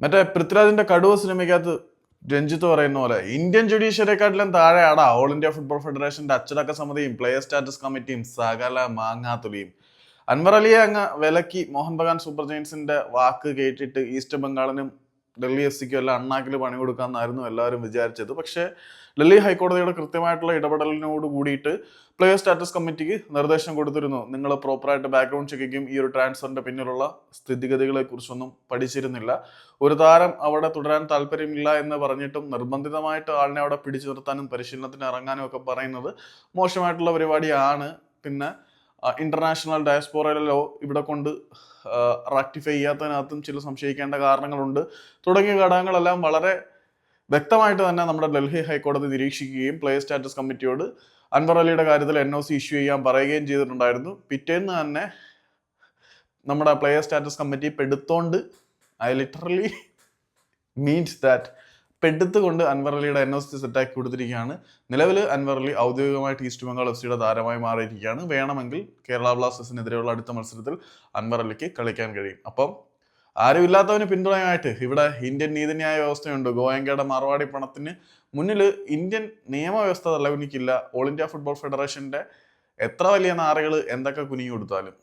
മറ്റേ പൃഥ്വിരാജിന്റെ കടുവ സിനിമയ്ക്കകത്ത് രഞ്ജിത്ത് പറയുന്ന പോലെ ഇന്ത്യൻ ജുഡീഷ്യറിയെക്കാട്ടിലും താഴെയാടാ ഓൾ ഇന്ത്യ ഫുട്ബോൾ ഫെഡറേഷന്റെ അച്ചടക്ക സമിതിയും പ്ലെയർ സ്റ്റാറ്റസ് കമ്മിറ്റിയും സകല മാങ്ങാത്തുലിയും. അൻവർ അലിയെ അങ്ങ് വിലക്കി മോഹൻ ബഗാൻ സൂപ്പർ ജയൻസിന്റെ വാക്ക് കേട്ടിട്ട് ഈസ്റ്റ് ബംഗാളിനും ഡൽഹി എസ് സിക്കോ അല്ല അണ്ണാക്കിൽ പണി കൊടുക്കാമെന്നായിരുന്നു എല്ലാവരും വിചാരിച്ചത്. പക്ഷേ ഡൽഹി ഹൈക്കോടതിയുടെ കൃത്യമായിട്ടുള്ള ഇടപെടലിനോട് കൂടിയിട്ട് പ്ലെയർ സ്റ്റാറ്റസ് കമ്മിറ്റിക്ക് നിർദ്ദേശം കൊടുത്തിരുന്നു. നിങ്ങൾ പ്രോപ്പറായിട്ട് ബാക്ക്ഗ്രൗണ്ട് ചെക്കിങ്ങും ഈ ഒരു ട്രാൻസ്ഫറിന്റെ പിന്നിലുള്ള സ്ഥിതിഗതികളെ കുറിച്ചൊന്നും പഠിച്ചിരുന്നില്ല. ഒരു താരം അവിടെ തുടരാൻ താല്പര്യമില്ല എന്ന് പറഞ്ഞിട്ടും നിർബന്ധിതമായിട്ട് ആളിനെ അവിടെ പിടിച്ചു നിർത്താനും പരിശീലനത്തിന് ഇറങ്ങാനും ഒക്കെ പറയുന്നത് മോശമായിട്ടുള്ള പരിപാടിയാണ്. പിന്നെ ഇന്റർനാഷണൽ ഡയസ്പോറയിലോ ഇവിടെ കൊണ്ട് റാക്ടിഫൈ ചെയ്യാത്തതിനകത്തും ചില സംശയിക്കേണ്ട കാരണങ്ങളുണ്ട്. തുടങ്ങിയ ഘടകങ്ങളെല്ലാം വളരെ വ്യക്തമായിട്ട് തന്നെ നമ്മുടെ ഡൽഹി ഹൈക്കോടതി നിരീക്ഷിക്കുകയും പ്ലേ സ്റ്റാറ്റസ് കമ്മിറ്റിയോട് അൻവർ അലിയുടെ കാര്യത്തിൽ എൻ ഒ സി ഇഷ്യൂ ചെയ്യാൻ പറയുകയും ചെയ്തിട്ടുണ്ടായിരുന്നു. പിറ്റേന്ന് തന്നെ നമ്മുടെ പ്ലെയർ സ്റ്റാറ്റസ് കമ്മിറ്റി പെടുത്തോണ്ട് ഐ ലിറ്ററലി മീൻസ് ദാറ്റ് പെടുത്തുകൊണ്ട് അൻവർ അലിയുടെ എൻ എസ് ടി സെറ്റാക്കി കൊടുത്തിരിക്കുകയാണ്. നിലവിൽ അൻവർ അലി ഔദ്യോഗികമായിട്ട് ഈസ്റ്റ് ബംഗാൾ എഫ് സിയുടെ താരമായി മാറിയിരിക്കുകയാണ്. വേണമെങ്കിൽ കേരള ബ്ലാസ്റ്റേഴ്സിനെതിരെയുള്ള അടുത്ത മത്സരത്തിൽ അൻവർ അലിക്ക് കളിക്കാൻ കഴിയും. അപ്പം ആരും ആരുമില്ലാത്തവന് പിന്തുണയായിട്ട് ഇവിടെ ഇന്ത്യൻ നീതിന്യായ വ്യവസ്ഥയുണ്ട്. ഗോയങ്കയുടെ മറുപടി പണത്തിന് മുന്നിൽ ഇന്ത്യൻ നിയമവ്യവസ്ഥ തലകുനിക്കില്ല. ഓൾ ഇന്ത്യ ഫുട്ബോൾ ഫെഡറേഷന്റെ എത്ര വലിയ നാറുകൾ എന്തൊക്കെ കുനിഞ്ഞു കൊടുത്താലും.